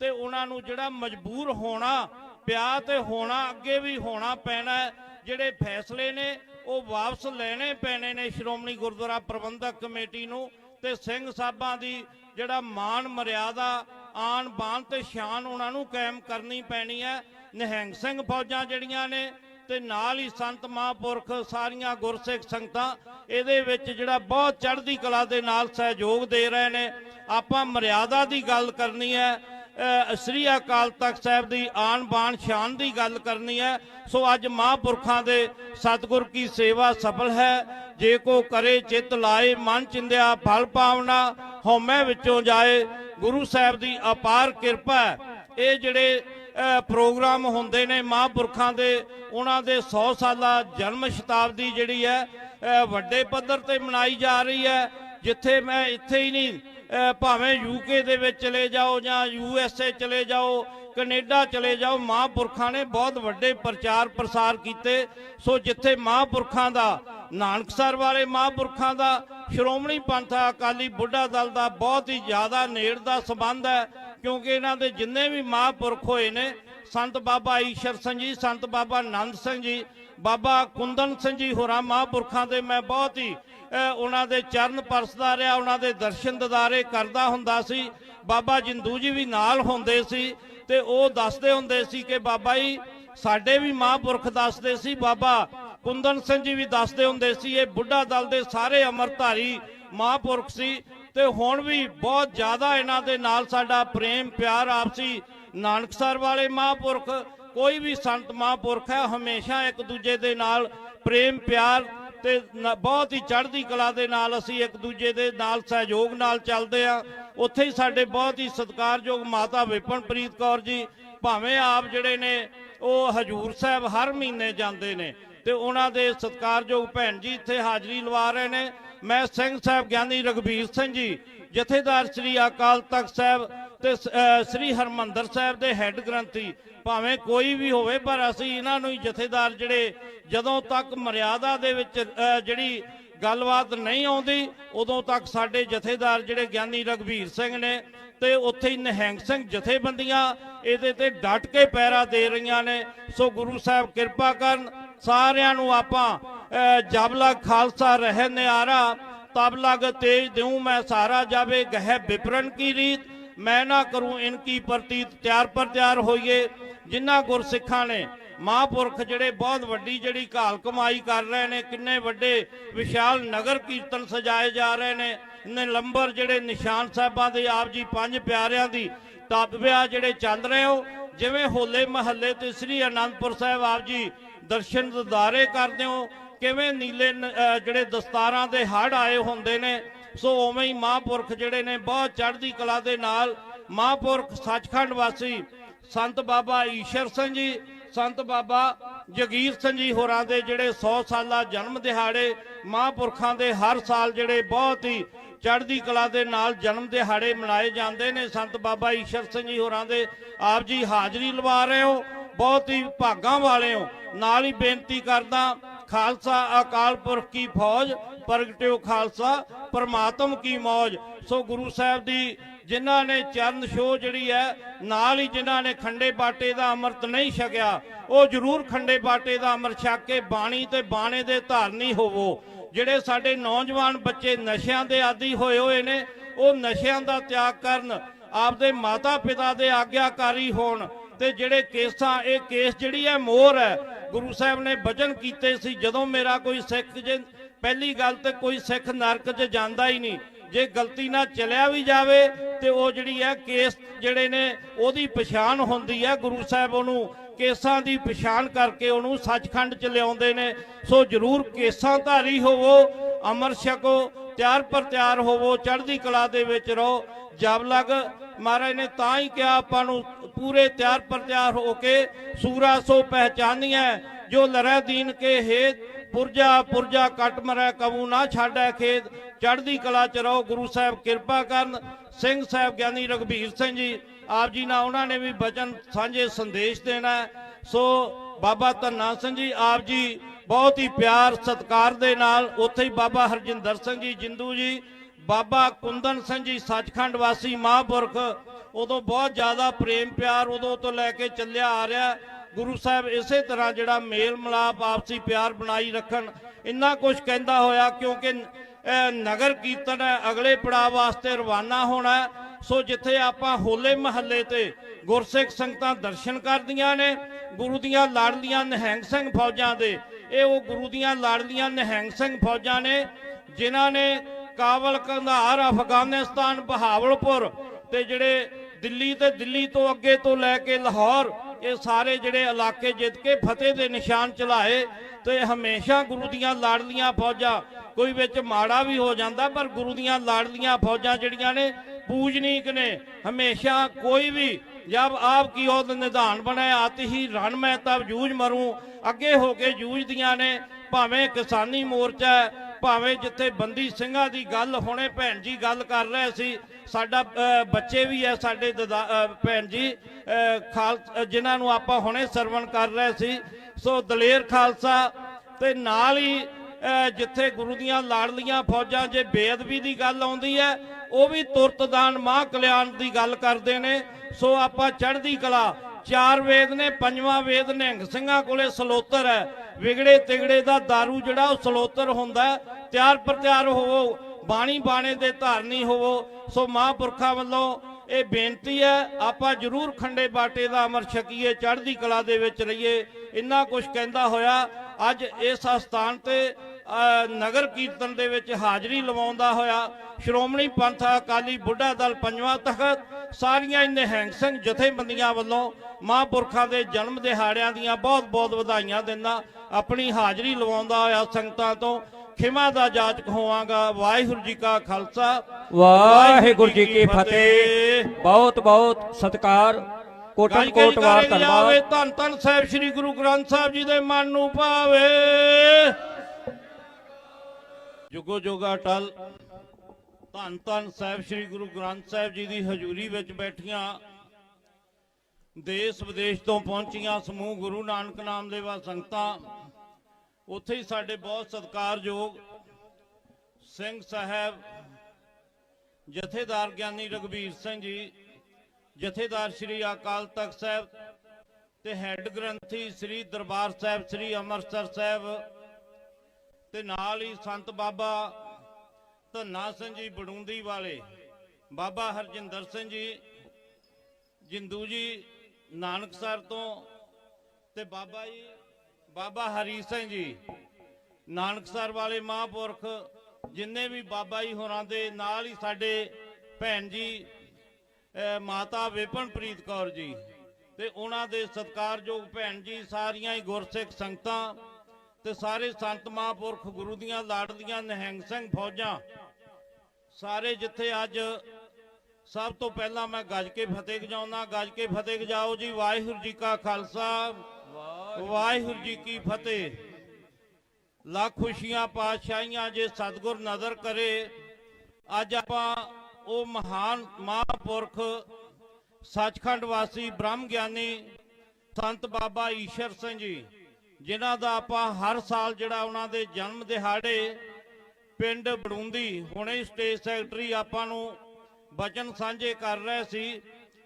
ਤੇ ਉਹਨਾਂ ਨੂੰ ਜਿਹੜਾ ਮਜਬੂਰ ਹੋਣਾ, ਪਿਆ ਤੇ ਹੋਣਾ, ਅੱਗੇ ਵੀ ਹੋਣਾ ਪੈਣਾ ਜਿਹੜੇ ਫੈਸਲੇ ਨੇ ਉਹ ਵਾਪਸ ਲੈਣੇ ਪੈਣੇ ਨੇ ਸ਼੍ਰੋਮਣੀ ਗੁਰਦੁਆਰਾ ਪ੍ਰਬੰਧਕ ਕਮੇਟੀ ਨੂੰ ਤੇ ਸਿੰਘ ਸਾਹਿਬਾਂ ਦੀ ਜਿਹੜਾ ਮਾਣ ਮਰਿਆਦਾ ਆਨ ਬਾਣ ਤੇ ਸ਼ਾਨ ਉਹਨਾਂ ਨੂੰ ਕਾਇਮ ਕਰਨੀ ਪੈਣੀ ਹੈ। ਨਿਹੰਗ ਸਿੰਘ ਫੌਜਾਂ ਜਿਹੜੀਆਂ ਨੇ ਤੇ ਨਾਲ ਹੀ ਸੰਤ ਮਹਾਂਪੁਰਖ ਸਾਰੀਆਂ ਗੁਰਸਿੱਖ ਸੰਗਤਾਂ ਇਹਦੇ ਵਿੱਚ ਜਿਹੜਾ ਬਹੁਤ ਚੜ੍ਹਦੀ ਕਲਾ ਦੇ ਨਾਲ ਸਹਿਯੋਗ ਦੇ ਰਹੇ ਨੇ। ਆਪਾਂ ਮਰਿਆਦਾ ਦੀ ਗੱਲ ਕਰਨੀ ਹੈ ਸ੍ਰੀ ਅਕਾਲ ਤਖਤ ਸਾਹਿਬ ਦੀ ਆਨ ਬਾਣ ਸ਼ਾਨ ਦੀ ਗੱਲ ਕਰਨੀ ਹੈ। ਸੋ ਅੱਜ ਮਹਾਂਪੁਰਖਾਂ ਦੇ ਸਤਿਗੁਰ ਕੀ ਸੇਵਾ ਸਫਲ ਹੈ। ਜੇ ਕੋ ਕਰੇ ਚਿੱਤ ਲਾਏ, ਮਨ ਚਿੰਦਿਆ ਫਲ ਪਾਵਨਾ ਹਉਮੈ ਵਿੱਚੋਂ ਜਾਏ। ਗੁਰੂ ਸਾਹਿਬ ਦੀ ਅਪਾਰ ਕਿਰਪਾ ਇਹ ਜਿਹੜੇ ਪ੍ਰੋਗਰਾਮ ਹੁੰਦੇ ਨੇ ਮਹਾਂਪੁਰਖਾਂ ਦੇ, ਉਹਨਾਂ ਦੇ 100 ਸਾਲਾ ਜਨਮ ਸ਼ਤਾਬਦੀ ਜਿਹੜੀ ਹੈ ਵੱਡੇ ਪੱਧਰ ਤੇ ਮਨਾਈ ਜਾ ਰਹੀ ਹੈ, ਜਿੱਥੇ ਮੈਂ ਇੱਥੇ ਹੀ ਨਹੀਂ ਭਾਵੇਂ ਯੂਕੇ ਦੇ ਵਿੱਚ ਚਲੇ ਜਾਓ ਜਾਂ ਯੂਐਸਏ ਚਲੇ ਜਾਓ, ਕੈਨੇਡਾ ਚਲੇ ਜਾਓ, ਮਹਾਂਪੁਰਖਾਂ ਨੇ ਬਹੁਤ ਵੱਡੇ ਪ੍ਰਚਾਰ ਪ੍ਰਸਾਰ ਕੀਤੇ। ਸੋ ਜਿੱਥੇ ਮਹਾਂਪੁਰਖਾਂ ਦਾ, ਨਾਨਕਸਰ ਵਾਲੇ ਮਹਾਂਪੁਰਖਾਂ ਦਾ, ਸ਼੍ਰੋਮਣੀ ਪੰਥ ਅਕਾਲੀ ਬੁੱਢਾ ਦਲ ਦਾ ਬਹੁਤ ਹੀ ਜ਼ਿਆਦਾ ਨੇੜ ਦਾ ਸੰਬੰਧ ਹੈ, ਕਿਉਂਕਿ ਇਹਨਾਂ ਦੇ ਜਿੰਨੇ ਵੀ ਮਹਾਂਪੁਰਖ ਹੋਏ ਨੇ ਸੰਤ ਬਾਬਾ ਈਸ਼ਰ ਸਿੰਘ ਜੀ, ਸੰਤ ਬਾਬਾ ਆਨੰਦ ਸਿੰਘ ਜੀ, ਬਾਬਾ ਕੁੰਦਨ ਸਿੰਘ ਜੀ ਹੋਰਾਂ ਮਹਾਂਪੁਰਖਾਂ ਦੇ ਮੈਂ ਬਹੁਤ ਹੀ ਉਹਨਾਂ ਦੇ ਚਰਨ ਪਰਸਦਾ ਰਿਹਾ, ਉਹਨਾਂ ਦੇ ਦਰਸ਼ਨ ਦਿਦਾਰੇ ਕਰਦਾ ਹੁੰਦਾ ਸੀ। ਬਾਬਾ ਜਿੰਦੂ ਜੀ ਵੀ ਨਾਲ ਹੁੰਦੇ ਸੀ ਤੇ ਉਹ ਦੱਸਦੇ ਹੁੰਦੇ ਸੀ ਕਿ ਬਾਬਾ ਜੀ, ਸਾਡੇ ਵੀ ਮਹਾਂਪੁਰਖ ਦੱਸਦੇ ਸੀ, ਬਾਬਾ ਕੁੰਦਨ ਸਿੰਘ ਜੀ ਵੀ ਦੱਸਦੇ ਹੁੰਦੇ ਸੀ, ਇਹ ਬੁੱਢਾ ਦਲ ਦੇ ਸਾਰੇ ਅਮਰਧਾਰੀ ਮਹਾਂਪੁਰਖ ਸੀ ਤੇ ਹੁਣ ਵੀ ਬਹੁਤ ਜ਼ਿਆਦਾ ਇਹਨਾਂ ਦੇ ਨਾਲ ਸਾਡਾ ਪ੍ਰੇਮ, ਪਿਆਰ ਆਪਸੀ ਨਾਨਕਸਰ ਵਾਲੇ ਮਹਾਂਪੁਰਖ, ਕੋਈ ਵੀ ਸੰਤ ਮਹਾਂਪੁਰਖ ਹੈ, ਹਮੇਸ਼ਾ ਇੱਕ ਦੂਜੇ ਦੇ ਨਾਲ ਪ੍ਰੇਮ, ਪਿਆਰ ਤੇ ਬਹੁਤ ਹੀ ਚੜ੍ਹਦੀ ਕਲਾ ਦੇ ਨਾਲ ਅਸੀਂ ਇੱਕ ਦੂਜੇ ਦੇ ਨਾਲ ਸਹਿਯੋਗ ਨਾਲ ਚੱਲਦੇ ਆ ਉੱਥੇ ਹੀ ਸਾਡੇ ਬਹੁਤ ਹੀ ਸਤਿਕਾਰਯੋਗ ਮਾਤਾ ਵਿਪਨਪ੍ਰੀਤ ਕੌਰ ਜੀ, ਭਾਵੇਂ ਆਪ ਜਿਹੜੇ ਨੇ, ਉਹ ਹਜੂਰ ਸਾਹਿਬ ਹਰ ਮਹੀਨੇ ਜਾਂਦੇ ਨੇ ਤੇ ਉਹਨਾਂ ਦੇ ਸਤਿਕਾਰਯੋਗ ਭੈਣ ਜੀ ਇੱਥੇ ਹਾਜ਼ਰੀ ਲਵਾ ਰਹੇ ਨੇ। ਮੈਂ ਸਿੰਘ ਸਾਹਿਬ ਗਿਆਨੀ ਰਘਬੀਰ ਸਿੰਘ ਜੀ, ਜਥੇਦਾਰ ਸ੍ਰੀ ਅਕਾਲ ਤਖਤ ਸਾਹਿਬ ਤੇ ਸ- ਸ੍ਰੀ ਹਰਮੰਦਰ ਸਾਹਿਬ ਦੇ ਹੈੱਡ ਗ੍ਰੰਥੀ ਭਾਵੇਂ ਕੋਈ ਵੀ ਹੋਵੇ ਪਰ ਅਸੀਂ ਇਹਨਾਂ ਨੂੰ ਹੀ ਜਥੇਦਾਰ ਜਿਹੜੇ ਜਦੋਂ ਤੱਕ ਮਰਿਆਦਾ ਦੇ ਵਿੱਚ ਜਿਹੜੀ ਗੱਲਬਾਤ ਨਹੀਂ ਆਉਂਦੀ ਉਦੋਂ ਤੱਕ ਸਾਡੇ ਜਥੇਦਾਰ ਜਿਹੜੇ ਗਿਆਨੀ ਰਘਬੀਰ ਸਿੰਘ ਨੇ ਤੇ ਉੱਥੇ ਹੀ ਨਿਹੰਗ ਸਿੰਘ ਜਥੇਬੰਦੀਆਂ ਇਹਦੇ ਤੇ ਡਟ ਕੇ ਪੈਰਾ ਦੇ ਰਹੀਆਂ ਨੇ। ਸੋ ਗੁਰੂ ਸਾਹਿਬ ਕਿਰਪਾ ਕਰਨ ਸਾਰਿਆਂ ਨੂੰ ਆਪਾਂ ਅਹ, ਜਬ ਲਗ ਖਾਲਸਾ ਰਹਿ ਨਿਆਰਾ ਤਬ ਲਗ ਤੇਜ ਦਿਉ ਮੈਂ ਸਾਰਾ ਜਾਵੇ ਗਹਿ ਵਿਪਰਨ ਕੀ ਰੀਤ ਮੈਂ ਨਾ ਕਰੂੰ ਇਨਕੀ ਪ੍ਰਤੀਤ ਤਿਆਰ ਪਰ ਤਿਆਰ ਹੋਈਏ ਜਿਨ੍ਹਾਂ ਗੁਰਸਿੱਖਾਂ ਨੇ। ਮਹਾਂਪੁਰਖ ਜਿਹੜੇ ਬਹੁਤ ਵੱਡੀ ਜਿਹੜੀ ਘਾਲ ਕਮਾਈ ਕਰ ਰਹੇ ਨੇ, ਕਿੰਨੇ ਵੱਡੇ ਵਿਸ਼ਾਲ ਨਗਰ ਕੀਰਤਨ ਸਜਾਏ ਜਾ ਰਹੇ ਨੇ, ਨਿਲੰਬਰ ਜਿਹੜੇ ਨਿਸ਼ਾਨ ਸਾਹਿਬਾਂ ਦੇ ਆਪ ਜੀ ਪੰਜ ਪਿਆਰਿਆਂ ਦੀ ਤਪਵਿਆ ਜਿਹੜੇ ਚੱਲ ਰਹੇ ਹੋ, ਜਿਵੇਂ ਹੋਲੇ ਮਹੱਲੇ ਤੇ ਸ੍ਰੀ ਅਨੰਦਪੁਰ ਸਾਹਿਬ ਆਪ ਜੀ ਦਰਸ਼ਨ ਦਿਦਾਰੇ ਕਰਦੇ ਹੋ, ਕਿਵੇਂ ਨੀਲੇ ਜਿਹੜੇ ਦਸਤਾਰਾਂ ਦੇ ਹੜ ਆਏ ਹੁੰਦੇ ਨੇ ਸੋ ਉਵੇਂ ਹੀ ਮਹਾਂਪੁਰਖ ਜਿਹੜੇ ਨੇ ਬਹੁਤ ਚੜ੍ਹਦੀ ਕਲਾ ਦੇ ਨਾਲ ਮਹਾਂਪੁਰਖ ਸੱਚਖੰਡ ਵਾਸੀ ਸੰਤ ਬਾਬਾ ਈਸ਼ਰ ਸਿੰਘ ਜੀ, ਸੰਤ ਬਾਬਾ ਜਗੀਰ ਸਿੰਘ ਜੀ ਹੋਰਾਂ ਦੇ ਜਿਹੜੇ 100 ਸਾਲਾ ਜਨਮ ਦਿਹਾੜੇ ਮਹਾਂਪੁਰਖਾਂ ਦੇ ਹਰ ਸਾਲ ਜਿਹੜੇ ਬਹੁਤ ਹੀ ਚੜ੍ਹਦੀ ਕਲਾ ਦੇ ਨਾਲ ਜਨਮ ਦਿਹਾੜੇ ਮਨਾਏ ਜਾਂਦੇ ਨੇ। ਸੰਤ ਬਾਬਾ ਈਸ਼ਰ ਸਿੰਘ ਜੀ ਹੋਰਾਂ ਦੇ ਆਪ ਜੀ ਹਾਜ਼ਰੀ ਲਵਾ ਰਹੇ ਹੋ, ਬਹੁਤ ਹੀ ਭਾਗਾਂ ਵਾਲੇ ਹੋ। ਨਾਲ ਹੀ ਬੇਨਤੀ ਕਰਦਾ, ਖਾਲਸਾ ਅਕਾਲ ਪੁਰਖ ਕੀ ਫੌਜ ਪ੍ਰਗਟਿਓ ਖਾਲਸਾ, ਪਰਮਾਤਮ ਕੀ ਮੌਜ। ਸੋ ਗੁਰੂ ਸਾਹਿਬ ਦੀ ਜਿਨ੍ਹਾਂ ਨੇ ਚਰਨ ਛੋਹ ਜਿਹੜੀ ਹੈ, ਨਾਲ ਹੀ ਜਿਨ੍ਹਾਂ ਨੇ ਖੰਡੇ ਬਾਟੇ ਦਾ ਅੰਮ੍ਰਿਤ ਨਹੀਂ ਛਕਿਆ, ਉਹ ਜ਼ਰੂਰ ਖੰਡੇ ਬਾਟੇ ਦਾ ਅੰਮ੍ਰਿਤ ਛਕ ਕੇ ਬਾਣੀ ਤੇ ਬਾਣੇ ਦੇ ਧਾਰਨੀ ਹੋਵੋ। ਜਿਹੜੇ ਸਾਡੇ ਨੌਜਵਾਨ ਬੱਚੇ ਨਸ਼ਿਆਂ ਦੇ ਆਦੀ ਹੋਏ ਹੋਏ ਨੇ, ਉਹ ਨਸ਼ਿਆਂ ਦਾ ਤਿਆਗ ਕਰਨ, ਆਪਦੇ ਮਾਤਾ ਪਿਤਾ ਦੇ ਆਗਿਆਕਾਰੀ ਹੋਣ ਤੇ ਜਿਹੜੇ ਕੇਸਾਂ, ਇਹ ਕੇਸ ਜਿਹੜੀ ਹੈ ਮੋਹਰ ਹੈ। ਗੁਰੂ ਸਾਹਿਬ ਨੇ ਵਚਨ ਕੀਤੇ ਸੀ, ਜਦੋਂ ਮੇਰਾ ਕੋਈ ਸਿੱਖ ਜੇ ਪਹਿਲੀ ਗੱਲ ਤੇ ਕੋਈ ਸਿੱਖ ਨਰਕ 'ਚ ਜਾਂਦਾ ਹੀ ਨਹੀਂ। ਜੇ ਗਲਤੀ ਨਾਲ ਚਲਿਆ ਵੀ ਜਾਵੇ ਤੇ ਉਹ ਜਿਹੜੀ ਹੈ ਕੇਸ ਜਿਹੜੇ ਨੇ, ਉਹਦੀ ਪਛਾਣ ਹੁੰਦੀ ਹੈ ਗੁਰੂ ਸਾਹਿਬ ਉਹਨੂੰ। ਕੇਸਾਂ ਦੀ ਪਛਾਣ ਕਰਕੇ ਉਹਨੂੰ ਸੱਚਖੰਡ ਚ ਲਿਆਉਂਦੇ ਨੇ। ਸੋ ਜਰੂਰ ਕੇਸਾਂ ਧਾਰੀ ਹੋਵੋ, ਅਮਰ ਛਕੋ, ਤਿਆਰ ਪਰ ਤਿਆਰ ਹੋਵੋ, ਚੜ੍ਹਦੀ ਕਲਾ ਦੇ ਵਿੱਚ ਰਹੋ। ਜਬ ਲਗ, ਮਹਾਰਾਜ ਨੇ ਤਾਂ ਹੀ ਕਿਹਾ ਆਪਾਂ ਨੂੰ ਪੂਰੇ ਤਿਆਰ ਪਰ ਤਿਆਰ ਹੋ ਕੇ ਸੂਰਾ ਸੋ ਪਹਿਚਾਨੀਐ, ਜੋ ਲਰੈ ਦੀਨ ਕੇ ਹੇਤ ਪੁਰਜਾ ਪੁਰਜਾ ਕੱਟ ਮਰੈ ਕਬੂ ਨਾ ਛਾੜੈ ਖੇਤ। ਚੜ੍ਹਦੀ ਕਲਾ ਚ ਰਹੋ, ਗੁਰੂ ਸਾਹਿਬ ਕਿਰਪਾ ਕਰਨ। ਸਿੰਘ ਸਾਹਿਬ ਗਿਆਨੀ ਰਗਵੀਰ ਸਿੰਘ ਜੀ, ਆਪ ਜੀ ਨਾਲ ਉਹਨਾਂ ਨੇ ਵੀ ਬਚਨ ਸਾਂਝੇ ਸੰਦੇਸ਼ ਦੇਣਾ ਸੋ ਬਾਬਾ ਧੰਨਾ ਸਿੰਘ ਜੀ, ਆਪ ਜੀ ਬਹੁਤ ਹੀ ਪਿਆਰ ਸਤਿਕਾਰ ਦੇ ਨਾਲ ਉੱਥੇ ਹੀ ਬਾਬਾ ਹਰਜਿੰਦਰ ਸਿੰਘ ਜੀ, ਜਿੰਦੂ ਜੀ, ਬਾਬਾ ਕੁੰਦਨ ਸਿੰਘ ਜੀ, ਸੱਚਖੰਡ ਵਾਸੀ ਮਹਾਂਪੁਰਖ। ਉਦੋਂ ਬਹੁਤ ਜ਼ਿਆਦਾ ਪ੍ਰੇਮ ਪਿਆਰ ਉਦੋਂ ਤੋਂ ਲੈ ਕੇ ਚੱਲਿਆ ਆ ਰਿਹਾ। ਗੁਰੂ ਸਾਹਿਬ ਇਸੇ ਤਰ੍ਹਾਂ ਜਿਹੜਾ ਮੇਲ ਮਿਲਾਪ ਆਪਸੀ ਪਿਆਰ ਬਣਾਈ ਰੱਖਣ, ਇੰਨਾ ਕੁਝ ਕਹਿੰਦਾ ਹੋਇਆ ਕਿਉਂਕਿ ਨਗਰ ਕੀਰਤਨ ਅਗਲੇ ਪੜਾਅ ਵਾਸਤੇ ਰਵਾਨਾ ਹੋਣਾ ਸੋ ਜਿੱਥੇ ਆਪਾਂ ਹੋਲੇ ਮਹੱਲੇ ਤੇ ਗੁਰਸਿੱਖ ਸੰਗਤਾਂ ਦਰਸ਼ਨ ਕਰਦੀਆਂ ਨੇ, ਗੁਰੂ ਦੀਆਂ ਲਾਡਲੀਆਂ ਨਿਹੰਗ ਸਿੰਘ ਫੌਜਾਂ ਦੇ, ਇਹ ਉਹ ਗੁਰੂ ਦੀਆਂ ਲਾੜਲੀਆਂ ਨਿਹੰਗ ਸਿੰਘ ਫੌਜਾਂ ਨੇ, ਜਿਨ੍ਹਾਂ ਨੇ ਕਾਬਲ ਕੰਧਾਰ ਅਫਗਾਨਿਸਤਾਨ, ਬਹਾਵਲਪੁਰ ਤੇ ਜਿਹੜੇ ਦਿੱਲੀ ਤੇ ਦਿੱਲੀ ਤੋਂ ਅੱਗੇ ਤੋਂ ਲੈ ਕੇ ਲਾਹੌਰ ਇਹ ਸਾਰੇ ਜਿਹੜੇ ਇਲਾਕੇ ਜਿੱਤ ਕੇ ਫਤਿਹ ਦੇ ਨਿਸ਼ਾਨ ਚਲਾਏ ਤੇ ਹਮੇਸ਼ਾ ਗੁਰੂ ਦੀਆਂ ਲਾਡਲੀਆਂ ਫੌਜਾਂ, ਕੋਈ ਵਿੱਚ ਮਾੜਾ ਵੀ ਹੋ ਜਾਂਦਾ, ਪਰ ਗੁਰੂ ਦੀਆਂ ਲਾਡਲੀਆਂ ਫੌਜਾਂ ਜਿਹੜੀਆਂ ਨੇ, ਪੂਜਨੀਕ ਨੇ, ਹਮੇਸ਼ਾ ਕੋਈ ਵੀ ਜਦ ਆਪ ਕੀ ਉਹਦ ਨਿਧਾਨ ਬਣਾਇਆ ਆਤੀ ਹੀ ਰਣ ਮੈਂ ਤਬ ਜੂਝ ਮਰੂ, ਅੱਗੇ ਹੋ ਕੇ ਜੂਝਦੀਆਂ ਨੇ, ਭਾਵੇਂ ਕਿਸਾਨੀ ਮੋਰਚਾ ਭਾਵੇਂ ਜਿੱਥੇ ਬੰਦੀ ਸਿੰਘਾਂ ਦੀ ਗੱਲ ਹੁਣੇ ਭੈਣ ਜੀ ਗੱਲ ਕਰ ਰਹੇ ਸੀ ਸਾਡਾ ਬੱਚੇ ਵੀ ਹੈ ਸਾਡੇ ਦਦਾ- ਭੈਣ ਜੀ ਅ, ਖਾਲ ਜਿਨ੍ਹਾਂ ਨੂੰ ਆਪਾਂ ਹੁਣੇ ਸਰਵਣ ਕਰ ਰਹੇ ਸੀ। ਸੋ ਦਲੇਰ ਖਾਲਸਾ ਤੇ ਨਾਲ ਹੀ ਜਿੱਥੇ ਗੁਰੂ ਦੀਆਂ ਲਾੜਲੀਆਂ ਫੌਜਾਂ ਜੇ ਬੇਅਦਬੀ ਦੀ ਗੱਲ ਆਉਂਦੀ ਹੈ ਉਹ ਵੀ ਤੁਰਤਦਾਨ ਮਾਂ ਕਲਿਆਣ ਦੀ ਗੱਲ ਕਰਦੇ ਨੇ। ਸੋ ਆਪਾਂ ਚੜ੍ਹਦੀ ਕਲਾ ਚਾਰ ਵੇਦ ਨੇ ਪੰਜਵਾਂ ਵੇਦ ਨਿਹੰਗ ਸਿੰਘਾਂ ਕੋਲੇ ਸਲੋਤਰ ਹੈ। ਵਿਗੜੇ ਤਿਗੜੇ ਦਾ दारू ਜਿਹੜਾ ਉਹ ਸਲੋਤਰ ਹੁੰਦਾ ਤਿਆਰ ਪ੍ਰਤਿਆਰ ਹੋਵੋ ਬਾਣੀ ਬਾਣੇ ਦੇ ਧਾਰਨੀ ਹੋਵੋ। ਸੋ ਮਹਾਂਪੁਰਖਾਂ ਵੱਲੋਂ ਇਹ ਬੇਨਤੀ ਹੈ ਆਪਾਂ ਜਰੂਰ ਖੰਡੇ ਬਾਟੇ ਦਾ ਅਮਰ ਛਕੀਏ ਚੜ੍ਹਦੀ ਕਲਾ ਦੇ ਵਿੱਚ ਰਹੀਏ। ਇੰਨਾ ਕੁਝ ਕਹਿੰਦਾ ਹੋਇਆ ਅੱਜ ਇਸ ਸਥਾਨ ਤੇ ਅ, ਨਗਰ ਕੀਰਤਨ ਦੇ ਵਿੱਚ ਹਾਜ਼ਰੀ ਲਵਾਉਂਦਾ ਹੋਇਆ। ਸ਼੍ਰੋਮਣੀ ਪੰਥ ਅਕਾਲੀ ਬੁੱਢਾ ਦਲ ਪੰਜਵਾਂ ਤਖਤ ਸਾਰੀਆਂ ਨਿਹੰਗ ਸਿੰਘ ਜਥੇਬੰਦੀਆਂ ਵੱਲੋਂ ਮਹਾਂਪੁਰਖਾਂ ਦੇ ਜਨਮ ਦਿਹਾੜਿਆਂ ਦੀਆਂ ਬਹੁਤ-ਬਹੁਤ ਵਧਾਈਆਂ ਦਿੰਦਾ। ਆਪਣੀ ਹਾਜ਼ਰੀ ਲਵਾਉਂਦਾ ਹੋਇਆ ਸੰਗਤਾਂ ਤੋਂ ਖਿਮਾ ਦਾ ਜਾਚਕ ਹੋਵਾਂਗਾ। ਵਾਹਿਗੁਰੂ ਜੀ ਕਾ ਖਾਲਸਾ। ਵਾਹਿਗੁਰੂ ਜੀ ਕੀ ਫਤਿਹ। ਬਹੁਤ ਬਹੁਤ ਸਤਿਕਾਰ ਕੋਟਨ ਗਾਇ ਕੇ ਕੋਟ ਵਾਰ ਕਰੇ ਜਾਵੇ ਧੰਨਵਾਦ। ਧੰਨ ਧੰਨ ਸਾਹਿਬ ਸ੍ਰੀ ਗੁਰੂ ਗ੍ਰੰਥ ਸਾਹਿਬ ਜੀ ਦੇ ਮਨ ਨੂੰ ਭਾਵੇ। ਜੁਗੋ ਜੋਗਾ ਟਲ ਧੰਨ ਧੰਨ ਸਾਹਿਬ, ਸ੍ਰੀ ਗੁਰੂ ਗ੍ਰੰਥ ਸਾਹਿਬ ਜੀ ਦੀ ਹਜ਼ੂਰੀ ਵਿੱਚ ਬੈਠੀਆਂ, ਦੇਸ਼ ਵਿਦੇਸ਼ ਤੋਂ ਪਹੁੰਚੀਆਂ ਸਮੂਹ ਗੁਰੂ ਨਾਨਕ ਨਾਮ ਦੇਵਾ ਸੰਗਤਾਂ। ਉੱਥੇ ਹੀ ਸਾਡੇ ਬਹੁਤ ਸਤਿਕਾਰਯੋਗ ਸਿੰਘ ਸਾਹਿਬ, ਜਥੇਦਾਰ ਗਿਆਨੀ ਰਗਵੀਰ ਸਿੰਘ ਜੀ, ਜਥੇਦਾਰ ਸ੍ਰੀ ਅਕਾਲ ਤਖਤ ਸਾਹਿਬ ਤੇ ਹੈੱਡ ਗ੍ਰੰਥੀ ਸ੍ਰੀ ਦਰਬਾਰ ਸਾਹਿਬ, ਸ੍ਰੀ ਅੰਮ੍ਰਿਤਸਰ ਸਾਹਿਬ ਤੇ ਨਾਲ ਹੀ ਸੰਤ ਬਾਬਾ ਧੰਨਾ ਸਿੰਘ ਜੀ ਬੜੂੰਦੀ ਵਾਲੇ, ਬਾਬਾ ਹਰਜਿੰਦਰ ਸਿੰਘ ਜੀ, ਜਿੰਦੂ ਜੀ ਨਾਨਕਸਰ ਤੋਂ ਤੇ ਬਾਬਾ ਜੀ, ਬਾਬਾ ਹਰੀ ਸਿੰਘ ਜੀ ਨਾਨਕਸਰ ਵਾਲੇ ਮਹਾਂਪੁਰਖ, ਜਿੰਨੇ ਵੀ ਬਾਬਾ ਜੀ ਹੋਰਾਂ ਦੇ ਨਾਲ ਹੀ ਸਾਡੇ ਭੈਣ ਜੀ ਮਾਤਾ ਵਿਪਨਪ੍ਰੀਤ ਕੌਰ ਜੀ ਤੇ ਉਹਨਾਂ ਦੇ ਸਤਿਕਾਰਯੋਗ ਭੈਣ ਜੀ, ਸਾਰੀਆਂ ਹੀ ਗੁਰਸਿੱਖ ਸੰਗਤਾਂ ਤੇ ਸਾਰੇ ਸੰਤ ਮਹਾਂਪੁਰਖ ਗੁਰੂ ਦੀਆਂ ਲਾਡਲੀਆਂ ਨਿਹੰਗ ਸਿੰਘ ਫੌਜਾਂ, ਸਾਰੇ ਜਿੱਥੇ ਅੱਜ ਸਭ ਤੋਂ ਪਹਿਲਾਂ ਮੈਂ ਗੱਜ ਕੇ ਫਤਿਹ ਗਜਾਉਣਾ, ਗੱਜ ਕੇ ਫਤਿਹ ਗਜਾਓ ਜੀ। ਵਾਹਿਗੁਰੂ ਜੀ ਕਾ ਖਾਲਸਾ, ਵਾਹਿਗੁਰੂ ਜੀ ਕੀ ਫਤਿਹ। ਲੱਖ ਖੁਸ਼ੀਆਂ, ਪਾਤਸ਼ਾਹੀਆਂ ਜੇ ਸਤਿਗੁਰ ਨਜ਼ਰ ਕਰੇ, ਅੱਜ ਆਪਾਂ ਉਹ ਮਹਾਨ ਮਹਾਂਪੁਰਖ ਸੱਚਖੰਡ ਵਾਸੀ ਬ੍ਰਹਮ ਗਿਆਨੀ ਸੰਤ ਬਾਬਾ ਈਸ਼ਰ ਸਿੰਘ ਜੀ ਜਿਨ੍ਹਾਂ ਦਾ ਆਪਾਂ ਹਰ ਸਾਲ ਜਿਹੜਾ ਉਹਨਾਂ ਦੇ ਜਨਮ ਦਿਹਾੜੇ ਪਿੰਡ ਬੜੂੰਦੀ, ਹੁਣੇ ਸਟੇਟ ਸੈਕਟਰੀ ਆਪਾਂ ਨੂੰ ਵਚਨ ਸਾਂਝੇ ਕਰ ਰਹੇ ਸੀ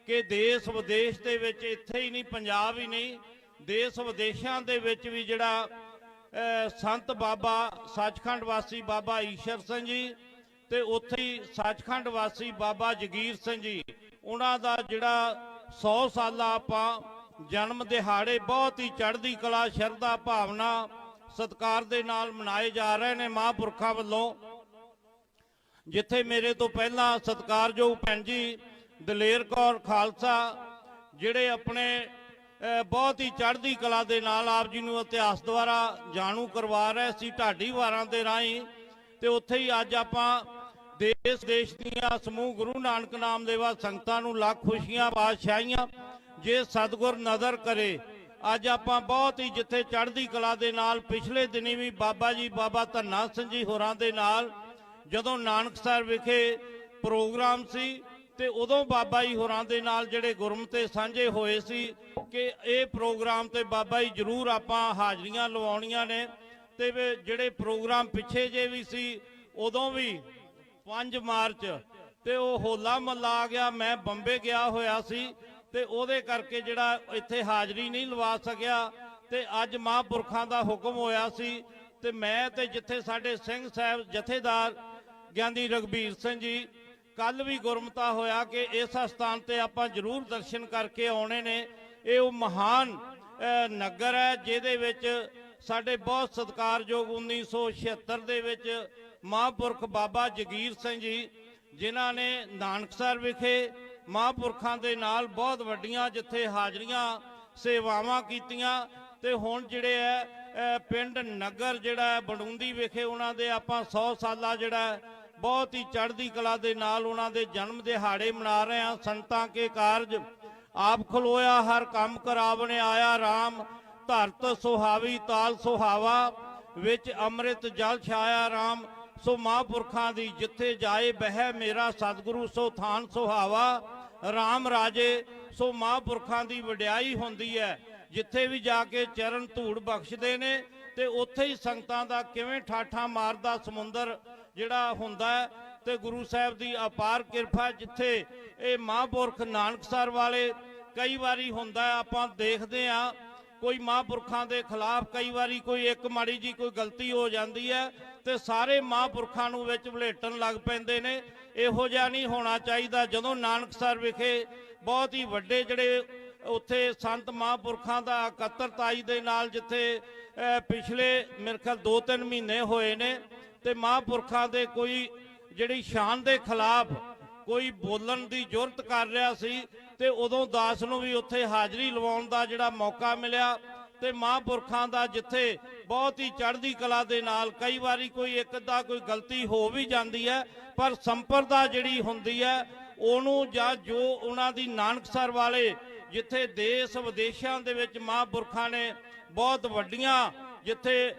ਕਿ ਦੇਸ਼ ਵਿਦੇਸ਼ ਦੇ ਵਿੱਚ ਇੱਥੇ ਹੀ ਨਹੀਂ, ਪੰਜਾਬ ਹੀ ਨਹੀਂ, ਦੇਸ਼ ਵਿਦੇਸ਼ਾਂ ਦੇ ਵਿੱਚ ਵੀ ਜਿਹੜਾ ਸੰਤ ਬਾਬਾ ਸੱਚਖੰਡ ਵਾਸੀ ਬਾਬਾ ਈਸ਼ਰ ਸਿੰਘ ਜੀ ਤੇ ਉੱਥੇ ਹੀ ਸੱਚਖੰਡ ਵਾਸੀ ਬਾਬਾ ਜਗੀਰ ਸਿੰਘ ਜੀ, ਉਹਨਾਂ ਦਾ ਜਿਹੜਾ 100 ਸਾਲਾ ਆਪਾਂ ਜਨਮ ਦਿਹਾੜੇ ਬਹੁਤ ਹੀ ਚੜ੍ਹਦੀ ਕਲਾ, ਸ਼ਰਧਾ ਭਾਵਨਾ ਸਤਿਕਾਰ ਦੇ ਨਾਲ ਮਨਾਏ ਜਾ ਰਹੇ ਨੇ ਮਹਾਂਪੁਰਖਾਂ ਵੱਲੋਂ। ਜਿੱਥੇ ਮੇਰੇ ਤੋਂ ਪਹਿਲਾਂ ਸਤਿਕਾਰਯੋਗ ਭੈਣ ਜੀ ਦਲੇਰ ਕੌਰ ਖਾਲਸਾ, ਜਿਹੜੇ ਆਪਣੇ ਬਹੁਤ ਹੀ ਚੜ੍ਹਦੀ ਕਲਾ ਦੇ ਨਾਲ ਆਪ ਜੀ ਨੂੰ ਇਤਿਹਾਸ ਦੁਆਰਾ ਜਾਣੂ ਕਰਵਾ ਰਹੇ ਸੀ, ਢਾਡੀ ਵਾਰਾਂ ਦੇ ਰਾਹੀਂ। ਤੇ ਉੱਥੇ ਹੀ ਅੱਜ ਆਪਾਂ ਦੇਸ਼ ਦੇਸ਼ ਦੀਆਂ ਸਮੂਹ ਗੁਰੂ ਨਾਨਕ ਨਾਮ ਦੇਵਾ ਸੰਗਤਾਂ ਨੂੰ ਲੱਖ ਖੁਸ਼ੀਆਂ, ਬਾਦਸ਼ਾਹੀਆਂ ਜੇ ਸਤਿਗੁਰ ਨਜ਼ਰ ਕਰੇ, ਅੱਜ ਆਪਾਂ ਬਹੁਤ ਹੀ ਜਿੱਥੇ ਚੜ੍ਹਦੀ ਕਲਾ ਦੇ ਨਾਲ, ਪਿਛਲੇ ਦਿਨੀ ਵੀ ਬਾਬਾ ਜੀ, ਬਾਬਾ ਧੰਨਾ ਸਿੰਘ ਜੀ ਹੋਰਾਂ ਦੇ ਨਾਲ, ਜਦੋਂ ਨਾਨਕਸਰ ਵਿਖੇ ਪ੍ਰੋਗਰਾਮ ਸੀ, ਤੇ ਉਦੋਂ ਬਾਬਾ ਜੀ ਹੋਰਾਂ ਦੇ ਨਾਲ ਜਿਹੜੇ ਗੁਰਮਤੇ ਸਾਂਝੇ ਹੋਏ ਸੀ ਕਿ ਇਹ ਪ੍ਰੋਗਰਾਮ ਤੇ ਬਾਬਾ ਜੀ ਜਰੂਰ ਆਪਾਂ ਹਾਜ਼ਰੀਆਂ ਲਵਾਉਣੀਆਂ ਨੇ। ਤੇ ਜਿਹੜੇ ਪ੍ਰੋਗਰਾਮ ਪਿੱਛੇ ਜੇ ਵੀ ਸੀ, ਉਦੋਂ ਵੀ 5 ਮਾਰਚ, ਤੇ ਉਹ ਹੋਲਾ ਮਹੱਲਾ ਆ ਗਿਆ, ਮੈਂ ਬੰਬੇ ਗਿਆ ਹੋਇਆ ਸੀ। ਤੇ ਉਹਦੇ ਕਰਕੇ ਜਿਹੜਾ ਇੱਥੇ ਹਾਜ਼ਰੀ ਨਹੀਂ ਲਵਾ ਸਕਿਆ ਤੇ ਅੱਜ ਮਹਾਂਪੁਰਖਾਂ ਦਾ ਹੁਕਮ ਹੋਇਆ ਸੀ ਤੇ ਮੈਂ ਤੇ ਜਿੱਥੇ ਸਾਡੇ ਸਿੰਘ ਸਾਹਿਬ ਜਥੇਦਾਰ ਗਿਆਨੀ ਰਗਬੀਰ ਸਿੰਘ ਜੀ ਕੱਲ ਵੀ ਗੁਰਮਤਾ ਹੋਇਆ ਕਿ ਇਸ ਸਥਾਨ ਤੇ ਆਪਾਂ ਜ਼ਰੂਰ ਦਰਸ਼ਨ ਕਰਕੇ ਆਉਣੇ ਨੇ। ਇਹ ਉਹ ਮਹਾਨ ਨਗਰ ਹੈ ਜਿਹਦੇ ਵਿੱਚ ਸਾਡੇ ਬਹੁਤ ਸਤਿਕਾਰਯੋਗ 1976 ਦੇ ਵਿੱਚ ਮਹਾਂਪੁਰਖ ਬਾਬਾ ਜਗੀਰ ਸਿੰਘ ਜੀ, ਜਿਨ੍ਹਾਂ ਨੇ ਨਾਨਕਸਰ ਵਿਖੇ ਮਹਾਂਪੁਰਖਾਂ ਦੇ ਨਾਲ ਬਹੁਤ ਵੱਡੀਆਂ ਜਿੱਥੇ ਹਾਜ਼ਰੀਆਂ, ਸੇਵਾਵਾਂ ਕੀਤੀਆਂ ਤੇ ਹੁਣ ਜਿਹੜੇ ਹੈ ਪਿੰਡ ਨਗਰ ਜਿਹੜਾ ਹੈ ਵਿਖੇ ਉਹਨਾਂ ਦੇ ਆਪਾਂ 100 ਸਾਲਾ ਜਿਹੜਾ ਬਹੁਤ ਹੀ ਚੜ੍ਹਦੀ ਕਲਾ ਦੇ ਨਾਲ ਉਹਨਾਂ ਦੇ ਜਨਮ ਦਿਹਾੜੇ ਮਨਾ ਰਹੇ ਹਾਂ। ਸੰਤਾਂ ਕੇ ਕਾਰਜ ਆਪ ਖਲੋਇਆ, ਹਰ ਕੰਮ ਕਰਾਵਣੇ ਆਇਆ RAM ਧਰਤ ਸੁਹਾਵੀ, ਤਾਲ ਸੁਹਾਵਾ ਵਿੱਚ ਅੰਮ੍ਰਿਤ ਜਲ ਛਾਇਆ RAM ਸੋ ਮਹਾਂਪੁਰਖਾਂ ਦੀ ਜਿੱਥੇ ਜਾਏ ਬਹਿ ਮੇਰਾ ਸਤਿਗੁਰੂ ਸੋ ਥਾਨ ਸੁਹਾਵਾ। RAM ਰਾਜੇ, ਸੋ ਮਹਾਂਪੁਰਖਾਂ ਦੀ ਵਡਿਆਈ ਹੁੰਦੀ ਹੈ, ਜਿੱਥੇ ਵੀ ਜਾ ਕੇ ਚਰਨ ਧੂੜ ਬਖਸ਼ਦੇ ਨੇ, ਤੇ ਉੱਥੇ ਹੀ ਸੰਗਤਾਂ ਦਾ ਕਿਵੇਂ ਠਾਠਾ ਮਾਰਦਾ ਸਮੁੰਦਰ ਜਿਹੜਾ ਹੁੰਦਾ ਹੈ, ਤੇ ਗੁਰੂ ਸਾਹਿਬ ਦੀ ਅਪਾਰ ਕਿਰਪਾ ਜਿੱਥੇ ਇਹ ਮਹਾਂਪੁਰਖ ਨਾਨਕਸਰ ਵਾਲੇ ਕਈ ਵਾਰੀ ਹੁੰਦਾ ਆਪਾਂ ਦੇਖਦੇ ਆ ਕੋਈ ਮਹਾਂਪੁਰਖਾਂ ਦੇ ਖਿਲਾਫ ਕਈ ਵਾਰੀ ਕੋਈ ਇੱਕ ਮਾੜੀ ਜੀ ਕੋਈ ਗਲਤੀ ਹੋ ਜਾਂਦੀ ਹੈ, ਤੇ ਸਾਰੇ ਮਹਾਂਪੁਰਖਾਂ ਨੂੰ ਵਿੱਚ ਵਲੇਟਣ ਲੱਗ ਪੈਂਦੇ ਨੇ ਇਹੋ ਜਿਹਾ ਨਹੀਂ ਹੋਣਾ ਚਾਹੀਦਾ। ਜਦੋਂ ਨਾਨਕਸਰ ਵਿਖੇ ਬਹੁਤ ਹੀ ਵੱਡੇ ਜਿਹੜੇ ਉੱਥੇ ਸੰਤ ਮਹਾਂਪੁਰਖਾਂ ਦਾ ਇਕੱਤਰਤਾਈ ਦੇ ਨਾਲ ਜਿੱਥੇ ਪਿਛਲੇ ਮੇਰੇ ਖਿਆਲ 2-3 ਮਹੀਨੇ ਹੋਏ ਨੇ ਤੇ ਮਹਾਂਪੁਰਖਾਂ ਦੇ ਕੋਈ ਜਿਹੜੀ ਸ਼ਾਨ ਦੇ ਖਿਲਾਫ ਕੋਈ ਬੋਲਣ ਦੀ ਜੁਰਤ ਕਰ ਰਿਹਾ ਸੀ ਤੇ ਉਦੋਂ ਦਾਸ ਨੂੰ ਵੀ ਉੱਥੇ ਹਾਜ਼ਰੀ ਲਵਾਉਣ ਦਾ ਜਿਹੜਾ ਮੌਕਾ ਮਿਲਿਆ। ਤੇ ਮਹਾਂਪੁਰਖਾਂ ਦਾ ਜਿੱਥੇ ਬਹੁਤ ਹੀ ਚੜ੍ਹਦੀ ਕਲਾ ਦੇ ਨਾਲ ਕਈ ਵਾਰੀ ਕੋਈ ਇੱਕ ਅੱਧਾ ਕੋਈ ਗਲਤੀ ਹੋ ਵੀ ਜਾਂਦੀ ਹੈ, ਪਰ ਸੰਪਰਦਾ ਜਿਹੜੀ ਹੁੰਦੀ ਹੈ, ਉਹਨੂੰ ਜਾਂ ਜੋ ਉਹਨਾਂ ਦੀ ਨਾਨਕਸਰ ਵਾਲੇ ਜਿੱਥੇ ਦੇਸ਼ ਵਿਦੇਸ਼ਾਂ ਦੇ ਵਿੱਚ ਮਹਾਂਪੁਰਖਾਂ ਨੇ ਬਹੁਤ ਵੱਡੀਆਂ ਜਿੱਥੇ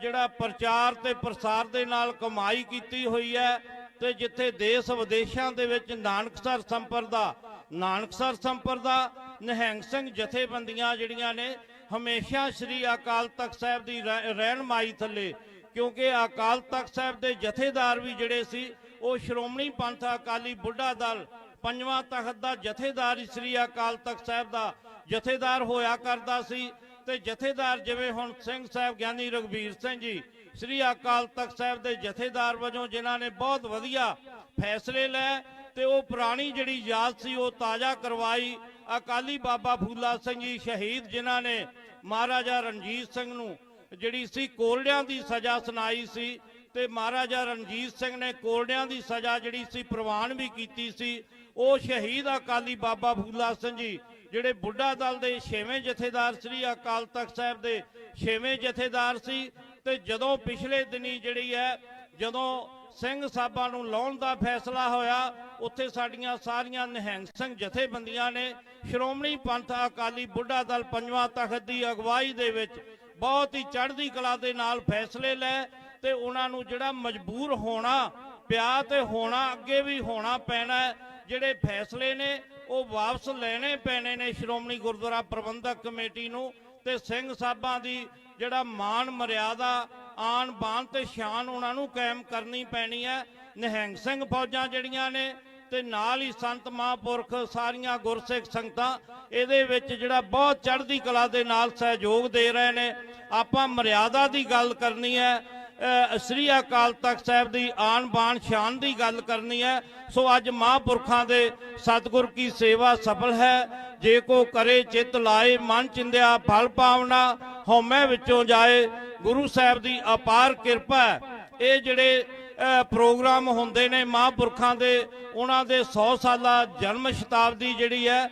ਜਿਹੜਾ ਪ੍ਰਚਾਰ ਤੇ ਪ੍ਰਸਾਰ ਦੇ ਨਾਲ ਕਮਾਈ ਕੀਤੀ ਹੋਈ ਹੈ ਤੇ ਜਿੱਥੇ ਦੇਸ਼ ਵਿਦੇਸ਼ਾਂ ਦੇ ਵਿੱਚ ਨਾਨਕਸਰ ਸੰਪਰਦਾ ਨਾਨਕਸਰ ਸੰਪਰਦਾ, ਨਿਹੰਗ ਸਿੰਘ ਜਥੇਬੰਦੀਆਂ ਜਿਹੜੀਆਂ ਨੇ ਹਮੇਸ਼ਾ ਸ੍ਰੀ ਅਕਾਲ ਤਖਤ ਸਾਹਿਬ ਦੀ ਰਹਿ- ਰਹਿਨਮਾਈ ਥੱਲੇ, ਕਿਉਂਕਿ ਅਕਾਲ ਤਖਤ ਸਾਹਿਬ ਦੇ ਜਥੇਦਾਰ ਵੀ ਜਿਹੜੇ ਸੀ, ਉਹ ਸ਼੍ਰੋਮਣੀ ਪੰਥ ਅਕਾਲੀ ਬੁੱਢਾ ਦਲ, ਪੰਜਵਾਂ ਤਖਤ ਦਾ ਜਥੇਦਾਰ ਸ੍ਰੀ ਅਕਾਲ ਤਖਤ ਸਾਹਿਬ ਦਾ ਜਥੇਦਾਰ ਹੋਇਆ ਕਰਦਾ ਸੀ। ਤੇ ਜਥੇਦਾਰ ਜਿਵੇਂ ਹੁਣ ਸਿੰਘ ਸਾਹਿਬ ਗਿਆਨੀ ਰਗਵੀਰ ਸਿੰਘ ਜੀ, ਸ੍ਰੀ ਅਕਾਲ ਤਖਤ ਸਾਹਿਬ ਦੇ ਜਥੇਦਾਰ ਵਜੋਂ ਜਿਨ੍ਹਾਂ ਨੇ ਬਹੁਤ ਵਧੀਆ ਫੈਸਲੇ ਲਏ, ਤੇ ਉਹ ਪੁਰਾਣੀ ਜਿਹੜੀ ਯਾਦ ਸੀ, ਉਹ ਤਾਜ਼ਾ ਕਰਵਾਈ। ਅਕਾਲੀ ਬਾਬਾ ਫੂਲਾ ਸਿੰਘ ਜੀ ਸ਼ਹੀਦ ਜਿਨ੍ਹਾਂ ਨੇ ਮਹਾਰਾਜਾ ਰਣਜੀਤ ਸਿੰਘ ਨੂੰ, ਜਿਹੜੀ ਸੀ ਕੋਲਡਿਆਂ ਦੀ ਸਜ਼ਾ ਸੁਣਾਈ ਸੀ ਤੇ ਮਹਾਰਾਜਾ ਰਣਜੀਤ ਸਿੰਘ ਨੇ ਕੋਲਡਿਆਂ ਦੀ ਸਜ਼ਾ ਜਿਹੜੀ ਸੀ ਪ੍ਰਵਾਨ ਵੀ ਕੀਤੀ ਸੀ, ਉਹ ਸ਼ਹੀਦ ਅਕਾਲੀ ਬਾਬਾ ਫੂਲਾ ਸਿੰਘ ਜੀ, ਜਿਹੜੇ ਬੁੱਢਾ ਦਲ ਦੇ ਛੇਵੇਂ ਜਥੇਦਾਰ ਸ੍ਰੀ ਅਕਾਲ ਤਖਤ ਸਾਹਿਬ ਦੇ ਛੇਵੇਂ ਜਥੇਦਾਰ ਸੀ ਤੇ ਜਦੋਂ ਪਿਛਲੇ ਦਿਨੀ ਜਿਹੜੀ ਹੈ, ਜਦੋਂ ਸਿੰਘ ਸਾਹਿਬਾਂ ਨੂੰ ਲਾਉਣ ਦਾ ਫੈਸਲਾ ਹੋਇਆ ਉੱਥੇ ਸਾਡੀਆਂ ਸਾਰੀਆਂ ਨਿਹੰਗ ਸਿੰਘ ਜਥੇਬੰਦੀਆਂ ਨੇ ਸ਼੍ਰੋਮਣੀ ਪੰਥ ਅਕਾਲੀ ਬੁੱਢਾ ਦਲ ਪੰਜਵਾਂ ਤਖਤ ਦੀ ਅਗਵਾਈ ਦੇ ਵਿੱਚ ਬਹੁਤ ਹੀ ਚੜ੍ਹਦੀ ਕਲਾ ਦੇ ਨਾਲ ਫੈਸਲੇ ਲੈ ਤੇ ਉਹਨਾਂ ਨੂੰ ਜਿਹੜਾ ਮਜਬੂਰ ਹੋਣਾ, ਪਿਆ ਤੇ ਹੋਣਾ, ਅੱਗੇ ਵੀ ਹੋਣਾ ਪੈਣਾ ਜਿਹੜੇ ਫੈਸਲੇ ਨੇ ਉਹ ਵਾਪਸ ਲੈਣੇ ਪੈਣੇ ਨੇ ਸ਼੍ਰੋਮਣੀ ਗੁਰਦੁਆਰਾ ਪ੍ਰਬੰਧਕ ਕਮੇਟੀ ਨੂੰ ਤੇ ਸਿੰਘ ਸਾਹਿਬਾਂ ਦੀ ਜਿਹੜਾ ਮਾਨ ਮਰਿਆਦਾ ਆਣ ਬਾਨ ਤੇ ਸ਼ਾਨ ਉਹਨਾਂ ਨੂੰ ਕਾਇਮ ਕਰਨੀ ਪੈਣੀ ਹੈ। ਨਿਹੰਗ ਸਿੰਘ ਫੌਜਾਂ ਜਿਹੜੀਆਂ ਨੇ ਤੇ ਨਾਲ ਹੀ ਸੰਤ ਮਹਾਂਪੁਰਖ ਸਾਰੀਆਂ ਗੁਰਸਿੱਖ ਸੰਗਤਾਂ, ਇਹਦੇ ਵਿੱਚ ਜਿਹੜਾ ਬਹੁਤ ਚੜ੍ਹਦੀ ਕਲਾ ਦੇ ਨਾਲ ਸਹਿਯੋਗ ਦੇ ਰਹੇ ਨੇ। ਆਪਾਂ ਮਰਿਆਦਾ ਦੀ ਗੱਲ ਕਰਨੀ ਹੈ ਸ੍ਰੀ ਅਕਾਲ ਤਖਤ ਸਾਹਿਬ ਦੀ ਆਣ ਬਾਣ ਸ਼ਾਨ ਦੀ ਗੱਲ ਕਰਨੀ ਹੈ। ਸੋ ਅੱਜ ਮਹਾਂਪੁਰਖਾਂ ਦੇ ਸਤਿਗੁਰ ਕੀ ਸੇਵਾ ਸਫਲ ਹੈ। ਜੇ ਕੋ ਕਰੇ ਚਿੱਤ ਲਾਏ, ਮਨ ਚਿੰਦਿਆ ਫਲ ਪਾਵਨਾ ਹਉਮੈ ਵਿੱਚੋਂ ਜਾਏ। ਗੁਰੂ ਸਾਹਿਬ ਦੀ ਅਪਾਰ ਕਿਰਪਾ ਇਹ ਜਿਹੜੇ ਪ੍ਰੋਗਰਾਮ ਹੁੰਦੇ ਨੇ ਮਹਾਂਪੁਰਖਾਂ ਦੇ ਉਹਨਾਂ ਦੇ 100 ਸਾਲਾ ਜਨਮ ਸ਼ਤਾਬਦੀ ਜਿਹੜੀ ਹੈ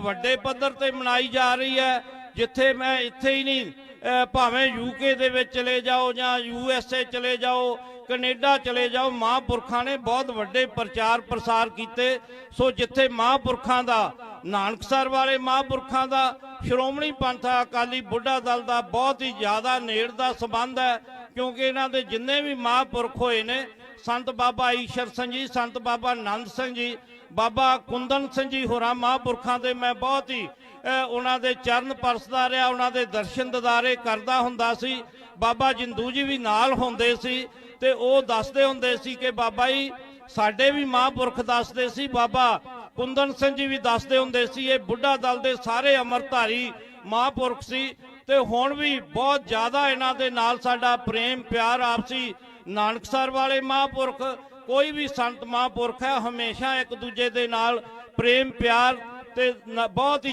ਵੱਡੇ ਪੱਧਰ ਤੇ ਮਨਾਈ ਜਾ ਰਹੀ ਹੈ। ਜਿੱਥੇ ਮੈਂ ਇੱਥੇ ਹੀ ਨਹੀਂ ਅ, ਭਾਵੇਂ ਯੂਕੇ ਦੇ ਵਿੱਚ ਚਲੇ ਜਾਓ ਜਾਂ ਯੂਐਸਏ ਚਲੇ ਜਾਓ ਕੈਨੇਡਾ ਚਲੇ ਜਾਓ ਮਹਾਂਪੁਰਖਾਂ ਨੇ ਬਹੁਤ ਵੱਡੇ ਪ੍ਰਚਾਰ ਪ੍ਰਸਾਰ ਕੀਤੇ। ਸੋ ਜਿੱਥੇ ਮਹਾਂਪੁਰਖਾਂ ਦਾ ਨਾਨਕਸਰ ਵਾਲੇ ਮਹਾਂਪੁਰਖਾਂ ਦਾ ਸ਼੍ਰੋਮਣੀ ਪੰਥ ਅਕਾਲੀ ਬੁੱਢਾ ਦਲ ਦਾ ਬਹੁਤ ਹੀ ਜ਼ਿਆਦਾ ਨੇੜ ਦਾ ਸੰਬੰਧ ਹੈ, ਕਿਉਂਕਿ ਇਹਨਾਂ ਦੇ ਜਿੰਨੇ ਵੀ ਮਹਾਂਪੁਰਖ ਹੋਏ ਨੇ, ਸੰਤ ਬਾਬਾ ਈਸ਼ਰ ਸਿੰਘ ਜੀ, ਸੰਤ ਬਾਬਾ ਆਨੰਦ ਸਿੰਘ ਜੀ, ਬਾਬਾ ਕੁੰਦਨ ਸਿੰਘ ਜੀ ਹੋਰਾਂ ਮਹਾਂਪੁਰਖਾਂ ਦੇ ਮੈਂ ਬਹੁਤ ਹੀ ਉਹਨਾਂ ਦੇ ਚਰਨ ਪਰਸਦਾ ਰਿਹਾ, ਉਹਨਾਂ ਦੇ ਦਰਸ਼ਨ ਦਿਦਾਰੇ ਕਰਦਾ ਹੁੰਦਾ ਸੀ। ਬਾਬਾ ਜਿੰਦੂ ਜੀ ਵੀ ਨਾਲ ਹੁੰਦੇ ਸੀ ਤੇ ਉਹ ਦੱਸਦੇ ਹੁੰਦੇ ਸੀ ਕਿ ਬਾਬਾ ਜੀ, ਸਾਡੇ ਵੀ ਮਹਾਂਪੁਰਖ ਦੱਸਦੇ ਸੀ, ਬਾਬਾ ਕੁੰਦਨ ਸਿੰਘ ਜੀ ਵੀ ਦੱਸਦੇ ਹੁੰਦੇ ਸੀ, ਇਹ ਬੁੱਢਾ ਦਲ ਦੇ ਸਾਰੇ ਅਮਰਧਾਰੀ ਮਹਾਂਪੁਰਖ ਸੀ ਤੇ ਹੁਣ ਵੀ ਬਹੁਤ ਜ਼ਿਆਦਾ ਇਹਨਾਂ ਦੇ ਨਾਲ ਸਾਡਾ ਪ੍ਰੇਮ ਪਿਆਰ ਆਪਸੀ ਨਾਨਕਸਰ ਵਾਲੇ ਮਹਾਂਪੁਰਖ, ਕੋਈ ਵੀ ਸੰਤ ਮਹਾਂਪੁਰਖ ਹੈ, ਹਮੇਸ਼ਾ ਇੱਕ ਦੂਜੇ ਦੇ ਨਾਲ ਪ੍ਰੇਮ, ਪਿਆਰ ਤੇ ਬਹੁਤ ਹੀ